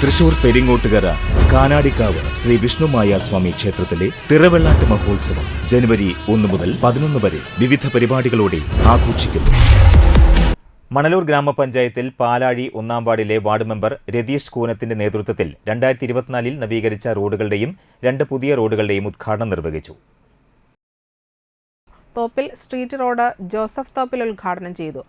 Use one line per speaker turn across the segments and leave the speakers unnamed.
തൃശൂർ പെരിങ്ങോട്ടുകര കാനാടിക്കാവ് ശ്രീ വിഷ്ണുമായ സ്വാമി ക്ഷേത്രത്തിലെ തിറവെള്ളാട്ട് മഹോത്സവം ജനുവരി ഒന്ന് മുതൽ പതിനൊന്ന് വരെ വിവിധ പരിപാടികളോടെ ആഘോഷിക്കുന്നു. മണലൂർ ഗ്രാമപഞ്ചായത്തിൽ പാലാഴി ഒന്നാം വാർഡിലെ വാർഡ് മെമ്പർ രതീഷ് കൂനത്തിന്റെ നേതൃത്വത്തിൽ രണ്ടായിരത്തി ഇരുപത്തിനാലിൽ നവീകരിച്ച റോഡുകളുടെയും രണ്ട് പുതിയ റോഡുകളുടെയും ഉദ്ഘാടനം നിർവഹിച്ചു.
Thoppil street road Joseph Thoppil ഉദ്ഘാടനം ചെയ്തു.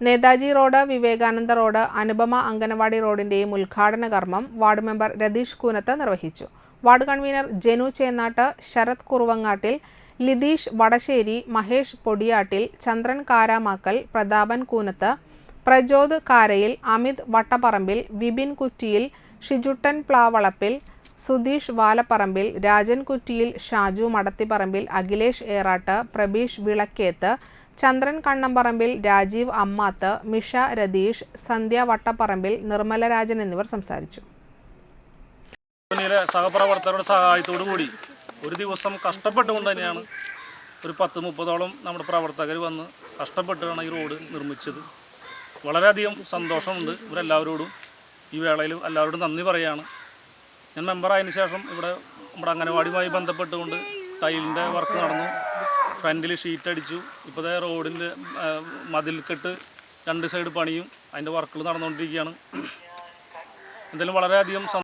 നേതാജി റോഡ് വിവേകാനന്ദ റോഡ് അനുപമ അംഗനവാടി റോഡിന്റെയും ഉദ്ഘാടന കർമ്മം വാർഡ് മെമ്പർ രതീഷ് കൂനത്ത് നിർവഹിച്ചു. വാർഡ് കൺവീനർ ജനു ചേന്നാട്ട് ശരത് കുറുവങ്ങാട്ടിൽ ലിതീഷ് വടശ്ശേരി മഹേഷ് പൊടിയാട്ടിൽ ചന്ദ്രൻ കാരാമാക്കൽ പ്രതാപൻ കൂനത്ത് പ്രജോദ് കാരയിൽ അമിത് വട്ടപ്പറമ്പിൽ വിപിൻ കുറ്റിയിൽ ഷിജുട്ടൻ പ്ലാവളപ്പിൽ സുധീഷ് വാലപ്പറമ്പിൽ രാജൻ കുറ്റിയിൽ ഷാജു മടത്തിപ്പറമ്പിൽ അഖിലേഷ് ഏറാട്ട് പ്രബീഷ് വിളക്കേത്ത് ചന്ദ്രൻ കണ്ണമ്പറമ്പിൽ രാജീവ് അമ്മാത്ത് മിഷ രതീഷ് സന്ധ്യ വട്ടപ്പറമ്പിൽ നിർമ്മലരാജൻ എന്നിവർ സംസാരിച്ചു.
സഹപ്രവർത്തകരുടെ സഹായത്തോടു കൂടി ഒരു ദിവസം കഷ്ടപ്പെട്ടുകൊണ്ട് തന്നെയാണ് ഒരു പത്ത് മുപ്പതോളം നമ്മുടെ പ്രവർത്തകർ വന്ന് കഷ്ടപ്പെട്ടാണ് ഈ റോഡ് നിർമ്മിച്ചത്. വളരെയധികം സന്തോഷമുണ്ട് ഇവരെല്ലാവരോടും. ഈ വേളയിൽ എല്ലാവരോടും നന്ദി പറയുകയാണ് ഞാൻ മെമ്പറായതിനു ശേഷം ഇവിടെ നമ്മുടെ അംഗനവാടിയുമായി ബന്ധപ്പെട്ടുകൊണ്ട് ടൈലിന്റെ വർക്ക് നടന്നു. ഫ്രണ്ടിൽ ഷീറ്റ് അടിച്ചു ഇപ്പോൾ റോഡിന്റെ മതിൽക്കെട്ട് രണ്ട് സൈഡ് പണിയും അതിന്റെ വർക്കുകൾ നടന്നുകൊണ്ടിരിക്കുകയാണ്. എന്തായാലും വളരെയധികം